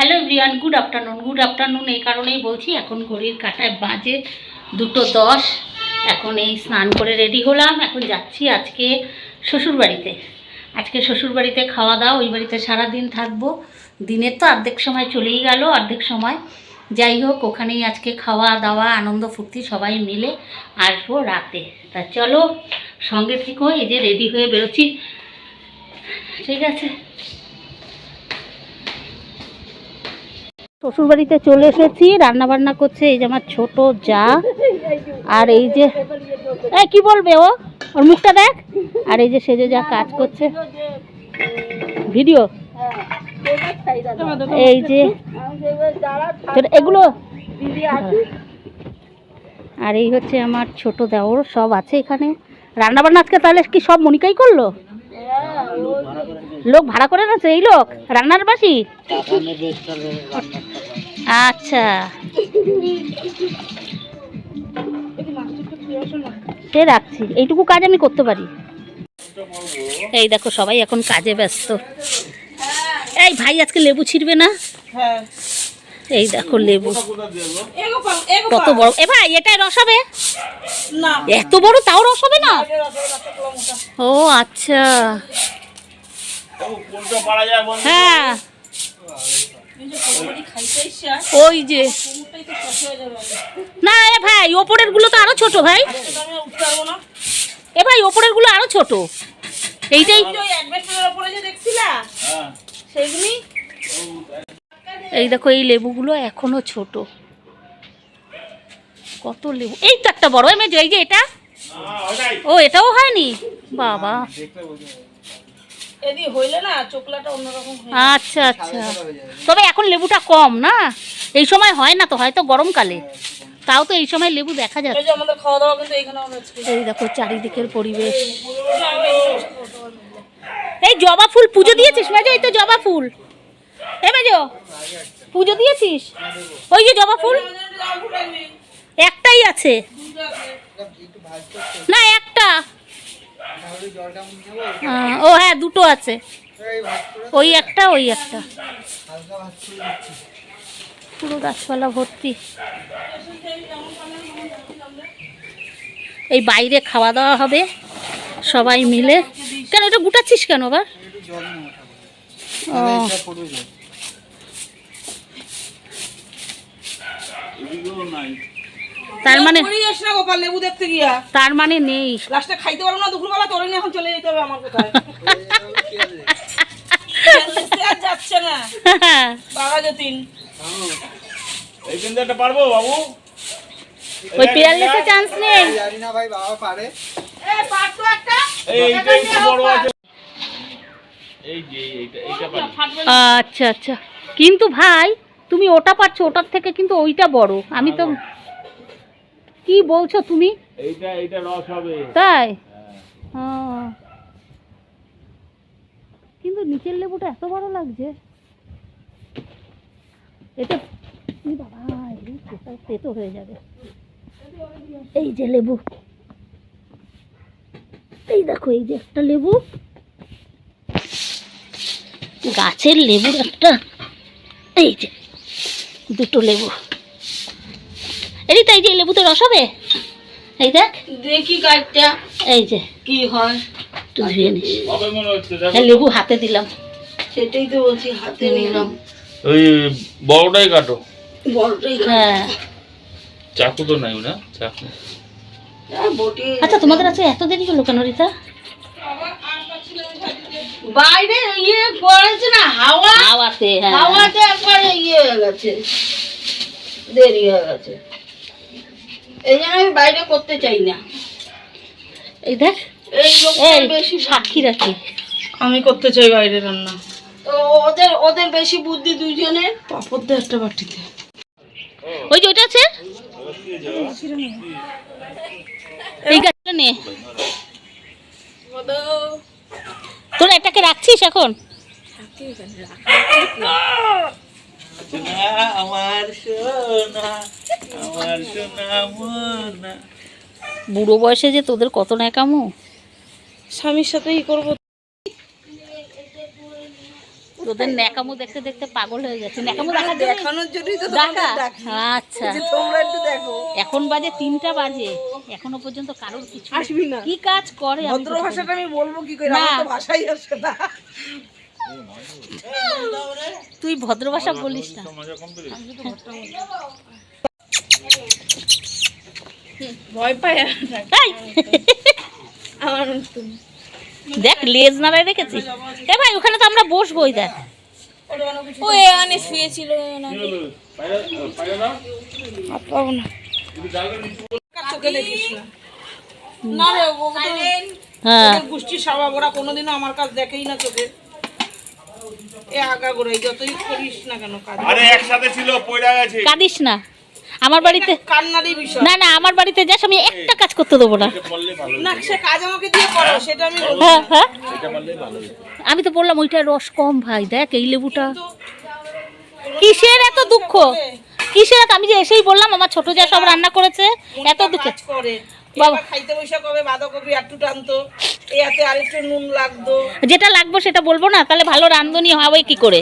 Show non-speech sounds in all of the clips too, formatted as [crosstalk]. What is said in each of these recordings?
Hello Riyan good afternoon good afternoon এই কারণেই বলছি, এখন ঘড়ির কাঁটায় বাজে দুটো দশ। এখন এই স্নান করে রেডি হলাম। এখন যাচ্ছি আজকে শ্বশুরবাড়িতে। আজকে শ্বশুরবাড়িতে খাওয়া দাওয়া, ওই বাড়িতে সারাদিন থাকব। দিনের তো অর্ধেক সময় চলেই গেল, অর্ধেক সময়। যাই হোক, ওখানেই আজকে খাওয়া দাওয়া, আনন্দ ফুর্তি সবাই মিলে আসব রাতে। তা চলো, সঙ্গে থেকো এই যে রেডি হয়ে বেরোচ্ছি। ঠিক আছে। শ্বশুরবাড়িতে চলে এসেছি রান্না বান্না করছে এই যে আমার ছোট যা। আর এই যে কি বলবে ও? ওর মুখটা দেখ। আর এই যে সেজে যা কাজ করছে। ভিডিও। এই যে এগুলো? আর এই হচ্ছে আমার ছোট দেওর, সব আছে এখানে। রান্না বান্না আজকে তাহলে কি সব মনিকাই করল? লোক ভাড়া করে আছে এই লোক? রান্নার বাসি? আচ্ছা। সে রাখছি? এইটুকু কাজ আমি করতে পারি। এই দেখো, সবাই এখন কাজে ব্যস্ত। এই ভাই, আজকে লেবু ছিড়বে না? এই দেখো লেবু। কত বড়। এ ভাই, এটাই রস হবে এত বড়, তাও রস হবে না? ও আচ্ছা কোনটা পারা যায় বল হ্যাঁ। ওই যে। না, এ ভাই ওপরেরগুলো তো আরও ছোট ভাই। এ ভাই ওপরেরগুলো আরও ছোট। এইটাই। এই দেখো, এই লেবুগুলো এখনও ছোট। কত লেবু। এই তো একটা বড় এই যে এটা। ও, এটাও হয়নি? বাবা। এদি হইলে না চোকলাটা অন্যরকম আচ্ছা আচ্ছা। তবে এখন লেবুটা কম না? এই সময় হয় না তো হয়তো গরমকালে। তাও তো এই সময় লেবু দেখা এই যাচ্ছে আমাদের খাওয়া দাওয়া কিন্তু এখানে আমরা এই দেখো চারিদিকের পরিবেশ। এই জবা ফুল পুজো দিয়েছিস মেজো? এই তো জবা ফুল। এ মেজো পুজো দিয়েছিস? ওই যে জবা ফুল। একটাই আছে। না একটা। ও হ্যাঁ দুটো আছে। ওই একটা ওই একটা। পুরো গাছপালা ভর্তি। এই বাইরে খাওয়া দাওয়া হবে, সবাই মিলে। কেন, এটা গুটাচ্ছিস কেন আবার? ও। নাই তার মানে লেবু দেখতে গিয়া। তার মানে নেই। লাস্টে খাইতে পারব না দুপুরবেলা তোরে এখন চলে যেতে হবে আমার কোথায়। যাচ্ছে না। বাবা যতীন। একটা পারব বাবু? ওই চান্স নেই। জানি না ভাই বাবা পারে। পারতো একটা। এই এইটা একটু বড় আছে। এই যে এইটা এইটা পারি আচ্ছা আচ্ছা। কিন্তু ভাই তুমি ওটা পাচ্ছ ওটার থেকে কিন্তু ওইটা বড়। আমি তো কি বলছো তুমি? এইটা এইটা রস হবে। তাই? হ্যাঁ। কিন্তু নিচের লেবুটা এত বড় লাগছে। এটা বাবা তেতো হয়ে যাবে। এই যে লেবু। এই দেখো এই যে একটা লেবু। গাছের লেবুর একটা এই যে দুটো লেবু। এই তো এই যে লেবুতে রস হবে? এই দেখ। দেখি গাছটা। এই যে। কি হয়? একটু ধুয়ে নিস। হবে হচ্ছে দেখো। লেবু হাতে দিলাম। সেটাই তো বলছি হাতে নিলাম। ওই বড়টাই কাটো। বড়টাই হ্যাঁ। চাকু তো নাই না চাকু। আচ্ছা তোমাদের আছে এত দেরি হলো কেন রিতা? বাইরে ইয়ে করেছে না হাওয়া? হাওয়াতে হ্যাঁ। হাওয়াতে একবারে ইয়ে হয়ে গেছে। দেরি হয়ে গেছে। এই জন্য আমি বাইরে করতে চাই না। এই দেখ এই বেশি সাক্ষী রাখি। আমি করতে চাই বাইরে রান্না। তো ওদের ওদের বেশি বুদ্ধি দুইজনের পাপড় দে একটা বাটিতে। ওই যে ওইটা আছে? এই গাছটা নে। তোরা এটাকে রাখছিস এখন? আমার সোনা আমার সোনা। বুড়ো বয়সে যে তোদের কত ন্যাকামো? স্বামীর সাথেই করব। তোদের ন্যাকামো দেখতে দেখতে পাগল হয়ে গেছে। ন্যাকামো দেখা দেখানো দেখানোর জন্যই তো আচ্ছা। তোমরা একটু দেখো। এখন বাজে তিনটা বাজে। এখনও পর্যন্ত কারোর কিছু আসবি না। কি কাজ করে আমি ভদ্র ভাষাটা আমি বলব কি করে? আমার তো ভাষাই আসে না। তুই ভদ্র ভাষা বলিস না। ভয় পায় আমার দেখ লেজ নাড়ায় রেখেছি এ ভাই ওখানে তো আমরা বসবোই দেখ। ও শুয়েছিল না। চোখে দেখিস না। না রে ও হ্যাঁ। ওদের স্বভাব ওরা কোনোদিনও আমার কাজ দেখেই না চোখে এ আগা করে যতই করিস না কেন কাজ আরে একসাথে ছিল পয়রা গেছে। কাঁদিস না। আমার বাড়িতে কান্নারই বিষয়। না না আমার বাড়িতে যাস আমি একটা কাজ করতে দেবো না। এটা না সে কাজ আমাকে দিয়ে করো সেটা আমি বলব হ্যাঁ হ্যাঁ। এটা বললে ভালো আমি তো বললাম ওইটা রস কম ভাই দেখ এই লেবুটা। কিসের এত দুঃখ? কিসের আমি যে এসেই বললাম আমার ছোট যা সব রান্না করেছে এত দুঃখ। কাজ করে। বাবা। খাইতে বৈশা কবে বাঁধাকপি একটু টানতো এই হাতে আরেকটু নুন লাগতো। যেটা লাগবে সেটা বলব না তাহলে ভালো রান্ধনি হবে কি করে?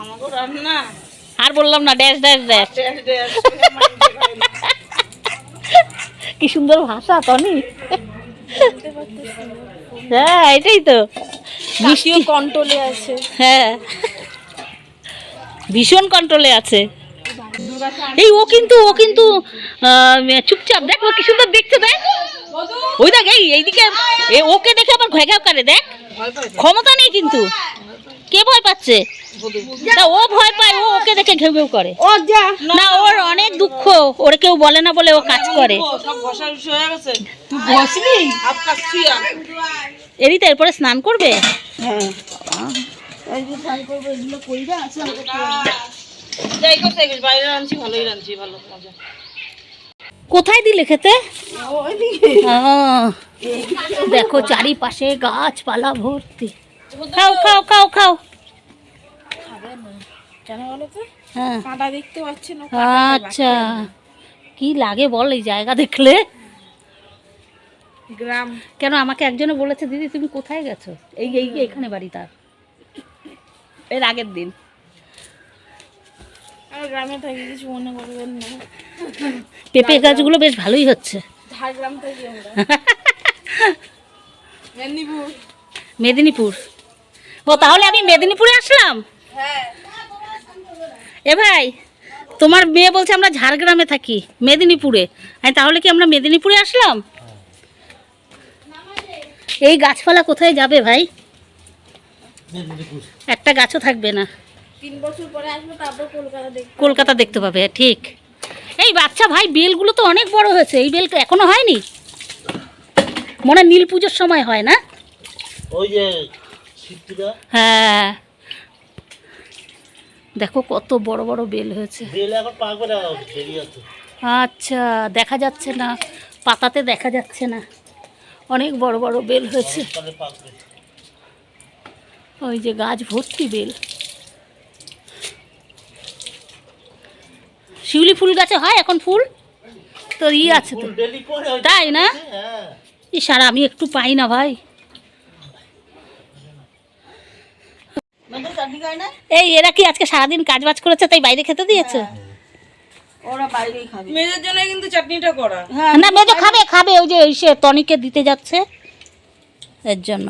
আমাকে রান্না। আর বললাম না ড্যাশ ড্যাশ ড্যাশ। কি সুন্দর ভাষা তনি হ্যাঁ এটাই তো। মিষ্টি। কন্ট্রোলে আছে। হ্যাঁ। ভীষণ কন্ট্রোলে আছে। এই ও কিন্তু ও কিন্তু চুপচাপ। দেখ ও কি সুন্দর দেখতে দেখ। ওই দেখ এই এইদিকে এ ওকে দেখে আবার ঘেঘা করে দেখ। ক্ষমতা নেই কিন্তু। কে ভয় পাচ্ছে? তা ও ভয় পায় ও ওকে দেখে ঘেউ ঘেউ করে। ও যা। না ওর অনেক দুঃখ ওর কেউ বলে না বলে ও কাজ করে। এরই হয়ে এরিতে এরপরে স্নান করবে? হ্যাঁ। কোথায় দিলে খেতে? দেখো চারিপাশে গাছপালা ভর্তি। খাও খাও খাও খাও। হ্যাঁ। দেখতে পাচ্ছি না আচ্ছা। কি লাগে বল এই জায়গা দেখলে? গ্রাম। কেন আমাকে একজনে বলেছে দিদি তুমি কোথায় গেছো? এই এই এখানে বাড়ি তার এর আগের দিন। আমি গ্রামে থাকি কিছু মনে করবেন না। পেঁপে গাছগুলো বেশ ভালোই হচ্ছে। ঝাড়গ্রাম থাকি আমরা। [laughs] মেদিনীপুর। মেদিনীপুর। ও তাহলে আমি মেদিনীপুরে আসলাম? হ্যাঁ। এ ভাই তোমার মেয়ে বলছে আমরা ঝাড়গ্রামে থাকি মেদিনীপুরে। হ্যাঁ তাহলে কি আমরা মেদিনীপুরে আসলাম? এই গাছপালা কোথায় যাবে ভাই? একটা গাছও থাকবে না। তিন বছর পরে কলকাতা দেখতে পাবে ঠিক। এই বাচ্চা ভাই বেলগুলো তো অনেক বড় হয়েছে এই বেল তো এখনও হয়নি? মনে হয় নীল পুজোর সময় হয় না? ওই যে হ্যাঁ। দেখো কত বড় বড় বেল হয়েছে। আচ্ছা দেখা যাচ্ছে না। পাতাতে দেখা যাচ্ছে না। অনেক বড় বড় বেল হয়েছে। ওই যে গাছ ভর্তি বেল। শিউলি ফুল গাছে হয় এখন ফুল? তো ই আছে তো। তাই না? হ্যাঁ। ই সারা আমি একটু পাই না ভাই চাটনি খায় না এই এরা কি আজকে সারাদিন কাজ বাজ করেছে তাই বাইরে খেতে দিয়েছে? ওরা বাইরেই খাবে। মেয়েদের জন্য কিন্তু চাটনিটা করা। না মেজো খাবে খাবে ওই যে ওই সে টনিকে দিতে যাচ্ছে এর জন্য।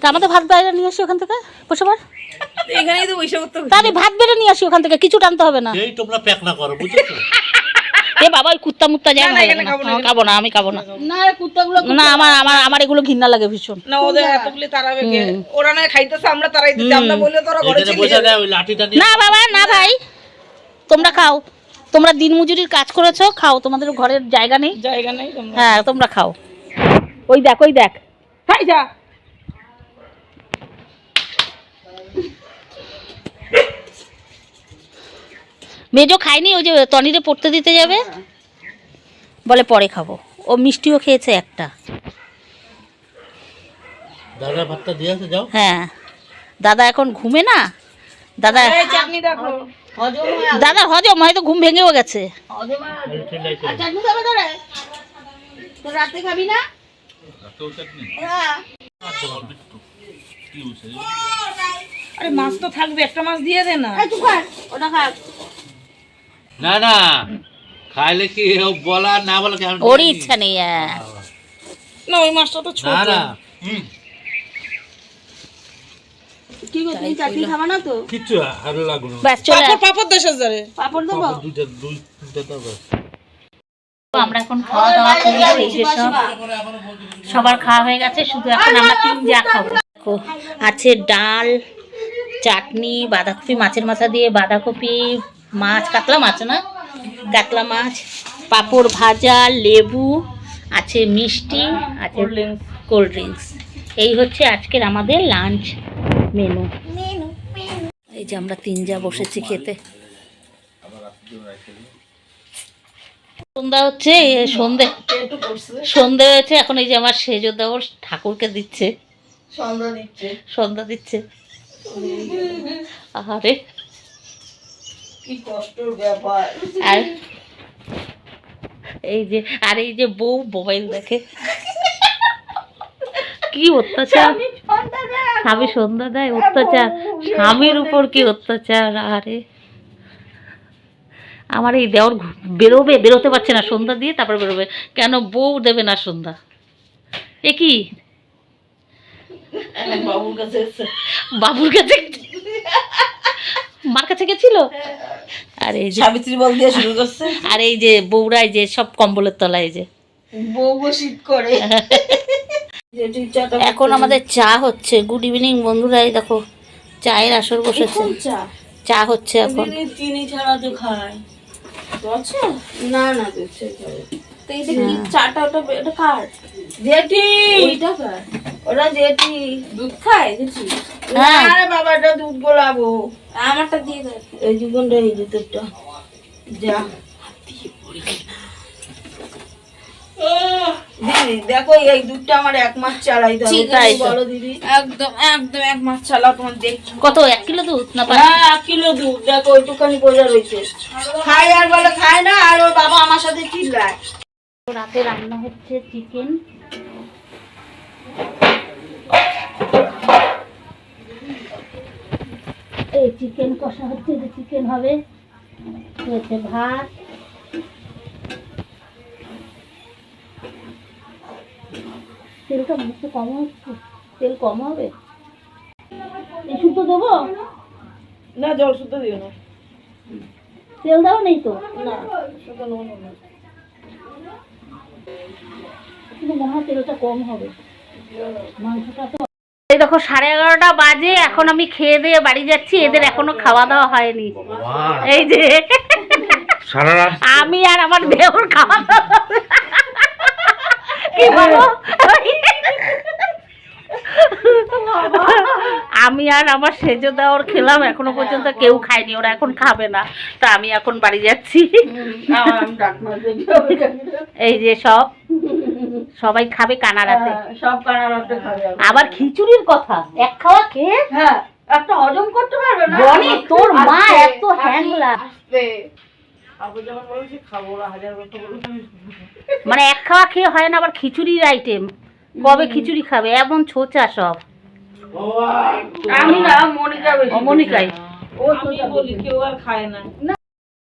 তা আমাদের ভাত বাইরে নিয়ে আসি ওখান থেকে বসে এখানেই তো বৈশাখ করতে তা ভাত বেড়ে নিয়ে আসি ওখান থেকে কিছু টানতে হবে না। তোমরা প্যাক না করো বুঝেছ? এ বাবা ওই কুত্তা মুত্তা যায় না, খাব না, আমি খাব না। না না কুত্তাগুলো না আমার আমার আমার এগুলো ঘৃণা লাগে ভীষণ। না ওদের এতগুলি তারাবে ওরা না খাইতেছে আমরা তারাই দিতে আমরা বললে তোরা ঘরে চলে বোঝা যাবে। যায় ওই লাঠিটা নিয়ে না বাবা না ভাই। তোমরা খাও। তোমরা দিনমজুরির কাজ করেছ খাও। তোমাদের ঘরের জায়গা নেই। জায়গা নেই হ্যাঁ তোমরা খাও। ওই দেখ ওই দেখ। খাই যা। মেজো খায়নি ওই যে তনিরে পড়তে দিতে যাবে। বলে পরে খাব। ও মিষ্টিও খেয়েছে একটা। দাদা ভাতটা দিয়ে আসে যাও। হ্যাঁ। দাদা এখন ঘুমে না? দাদা দেখো। হজম দাদা হজম হয়তো ঘুম ভেঙেও গেছে। হয় রাতে খাবি না? আরে মাছ তো থাকবে একটা মাছ দিয়ে দে না। ওটা খা। না না। খাইলে কি বলা না বলা কি আমি ওরই ইচ্ছা নেই। না ওই মাছটা তো ছোট। না না। কি গো তুমি চাটনি খাবা না তো? কিচ্ছু আর লাগল না। চলে পাপড় পাপড় দেশের যারে পাপড় দেবো? পাপড় দুইটা দুই তিনটা তো ব্যাস। আসো। আমরা এখন খাওয়া দাওয়া করব এই যে সব। সবার খাওয়া হয়ে গেছে শুধু এখন আমরা তিন যা খাব। আছে ডাল চাটনি বাঁধাকপি মাছের মাথা দিয়ে বাঁধাকপি মাছ কাতলা মাছ না? কাতলা মাছ পাঁপড় ভাজা লেবু আছে মিষ্টি আছে কোল্ড ড্রিঙ্কস এই হচ্ছে আজকের আমাদের লাঞ্চ মেনু এই যে আমরা তিন যা বসেছি খেতে। সন্ধ্যা হচ্ছে এ সন্ধে। সন্ধে হয়েছে এখন এই যে আমার সেজো দেওয়ার ঠাকুরকে দিচ্ছে। সন্ধ্যা দিচ্ছে। সন্ধ্যা দিচ্ছে। আরে কি কষ্টর ব্যাপার। আর এই যে আর এই যে বউ মোবাইল দেখে। কি অত্যাচার? স্বামী সন্ধ্যা দেয় অত্যাচার। স্বামীর উপর কি অত্যাচার? আরে। আমার এই দেওয়ার বেরোবে বেরোতে পারছে না সন্ধ্যা দিয়ে তারপর বেরোবে। কেন বউ দেবে না সন্ধ্যা? এ কি? বাবুর কাছে বাবুর কাছে মার কাছে গেছিল? আর এই যে সাবিত্রী বল দিয়ে শুরু করছে। আর এই যে বউরাই যে সব কম্বলের তলায় যে বউ শীত করে। [laughs] এখন আমাদের চা হচ্ছে। গুড ইভিনিং বন্ধুরা এই দেখো চায়ের আসর বসেছে। চা? হচ্ছে এখন। চিনি ছাড়া তো খায়। না না চাটা ওটা ওটা কার? জেঠি! ওইটা কার? ওরা জেঠি। দুধ খায় দেখছি? হ্যাঁ। আরে বাবা দুধ গোলাবো। আমারটা দিয়ে দে। এই জীবনটা এই যে তোরটা। যা। দিদি দেখো এই দুধটা আমার এক মাস চালাইতে হবে ঠিক তাই আছে। বলো দিদি। একদম একদম এক মাস চালাও তোমার দেখছ। কত এক কিলো দুধ না হ্যাঁ এক কিলো দুধ। দেখো ওইটুখানি বোঝা রয়েছে। খাই আর বলে খায় না আর ওর বাবা আমার সাথে চিল্লায়। রাতে রান্না হচ্ছে চিকেন এই চিকেন কষা হচ্ছে যে চিকেন হবে। হচ্ছে ভাত। তেলটা মুখে কম হচ্ছে। তেল কম হবে? এই শুদ্ধ দেবো? না জল শুদ্ধ দিও না। তেল দাও নেই তো? না নুন কিন্তু মনে হয় তেলটা কম হবে। মাংসটা তো দেখো সাড়ে এগারোটা বাজে এখন আমি খেয়ে দিয়ে বাড়ি যাচ্ছি এদের এখনও খাওয়া দাওয়া হয়নি। এই যে। আমি আর আমার দেওর খাওয়া দাওয়া কি বলো? আমি আর আমার সেজো দেওয়ার খেলাম এখনও পর্যন্ত কেউ খায়নি ওরা এখন খাবে না। তা আমি এখন বাড়ি যাচ্ছি। এই যে সব। সবাই খাবে কানারাতে সব কানা রাখতে খাবে আবার। খিচুড়ির কথা। এক খাওয়া খেয়ে হ্যাঁ একটা হজম করতে পারবে না? বনি তোর মা এত হ্যাংলা। আস্তে। আবু যখন বলেছি খাব হাজার কথা বলছে মানে এক খাওয়া খেয়ে হয় না আবার খিচুড়ির আইটেম কবে খিচুড়ি খাবে? এমন ছোচা সব। আমি না মনিকা বেশি অমনিকাই। ও আমি বলি কেউ আর খায় না